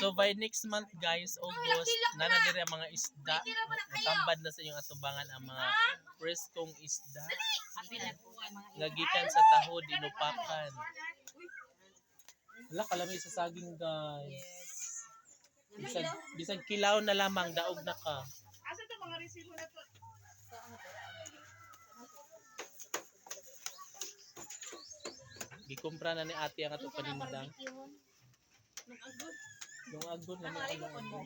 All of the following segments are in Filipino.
So by next month guys, August, na na diri ang mga isda. Natambad na sa inyong atubangan ang mga preskong isda. Nagikan sa tahod, inupakan. Wala kalami sa saging guys. Bisag, bisag kilaw na lamang, daog na ka. Asa to mga resibo na to? Gikumpra na ni ate ang atong panindang. Yung agod na may ano ano.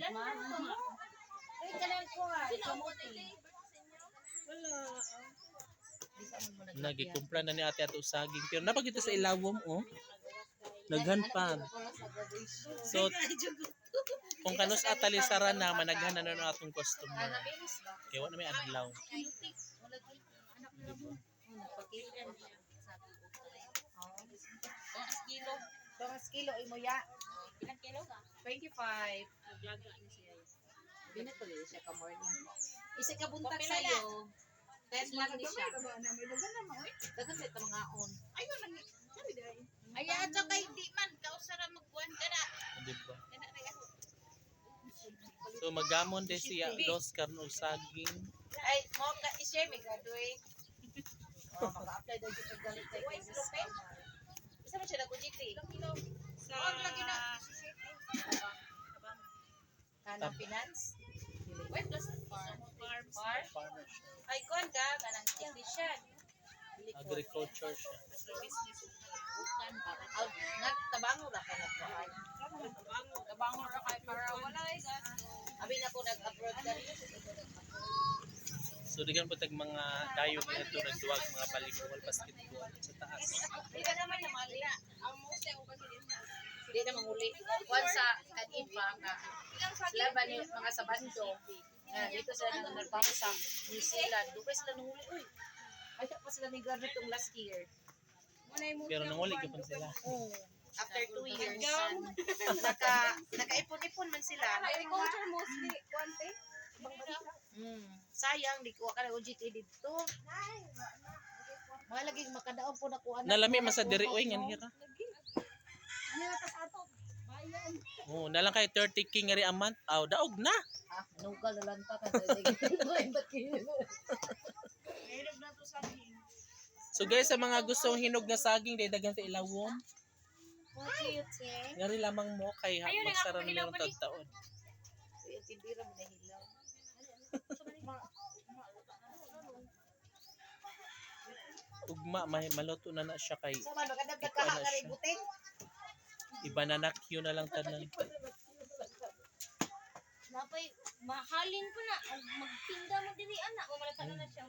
Nagikumpra na ni ate ato saging. Pero napagito sa ilawom oh. Naghanpan. So, kung kanus atali sara na managhan na nun ang atong customer. Kaya wala may adlaw. Dongas kilo imo ya. Ilang kilo ka? 25. Naglaga ni siya. Binatuloy siya ka morning. Isa ka buntag sa na iyo. Ten lang ni siya. May lugar na mo eh. Dagan sa mga on. Ayun lang. Sabi dahil. Ay, ato kay di man. Kausara magbuwan ka na. Di ba? Kana rin ako. So magamon de siya dos karno saging. Ay, mo ka i-share mi graduate. Oh, maka-apply daw dito galit kay kay Miss Kamal. Isa man siya na GT. Sa... Kanang finance. Wait, plus farm. Farm. Farm. Farmer siya. Ay, kon ka, kanang technician. Agriculture siya. Business. Bukan ba? Nga tabango ra ka na ko ay. Tabango ra kay para wala ay Abi na ko nag-abroad ka rin. So digan po tag mga dayo nito nagduwag mga balikbol basketball sa taas. Di ka naman na mali. Ang most ako kasi din. Di na manguli. Kwan sa kanipa ka. Sila ba ni mga sa bando? Dito sila nang nagpamo sa New Zealand. Doon sila nanguli. Uy, ay pa sila ni graduate tong last year. Pero nanguli ka pa sila. Oh, after two years. naka, naka-ipon-ipon man sila. Agriculture mostly. Kuwante. Mm, sayang, di ko ka na OGT dito. Mga laging makadaon po na anak. Nalami man sa diri oy ngani ka. Ano na ato? Oh, nalang kay 30 king ngari a month. Aw, daog na. Ah, nugal na lang ta na sa. So guys, sa mga gustong hinog na saging dahil daghan sa ilawom, ngari lamang mo kay ha Ayun, magsara na ilaw meron pa ni. tagtaon. Tindira mo na hilaw. Ugma may maluto na na siya kay Sa man, magandang Ikaw na butin. ibananakyo na lang tanan. Napay, mahalin ko na. Magtinda mo diri anak. O malata na siya.